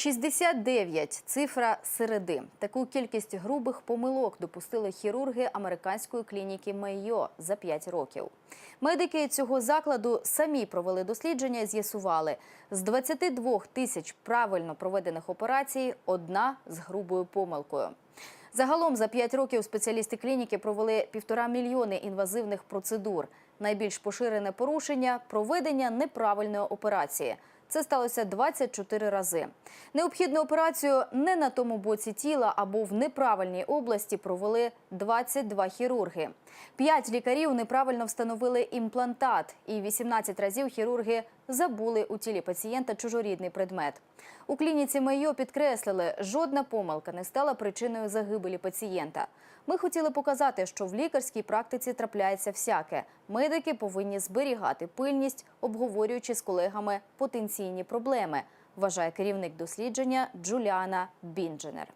69 – цифра середи. Таку кількість грубих помилок допустили хірурги американської клініки Мейо за 5 років. Медики цього закладу самі провели дослідження і з'ясували, з 22 тисяч правильно проведених операцій одна з грубою помилкою. Загалом за 5 років спеціалісти клініки провели півтора мільйони інвазивних процедур. Найбільш поширене порушення проведення неправильної операції. Це сталося 24 рази. Необхідну операцію не на тому боці тіла або в неправильній області провели 22 хірурги. П'ять лікарів неправильно встановили імплантат, і 18 разів хірурги забули у тілі пацієнта чужорідний предмет. У клініці Майо підкреслили, жодна помилка не стала причиною загибелі пацієнта. Ми хотіли показати, що в лікарській практиці трапляється всяке. Медики повинні зберігати пильність, обговорюючи з колегами потенційні проблеми, вважає керівник дослідження Джуліана Біндженер.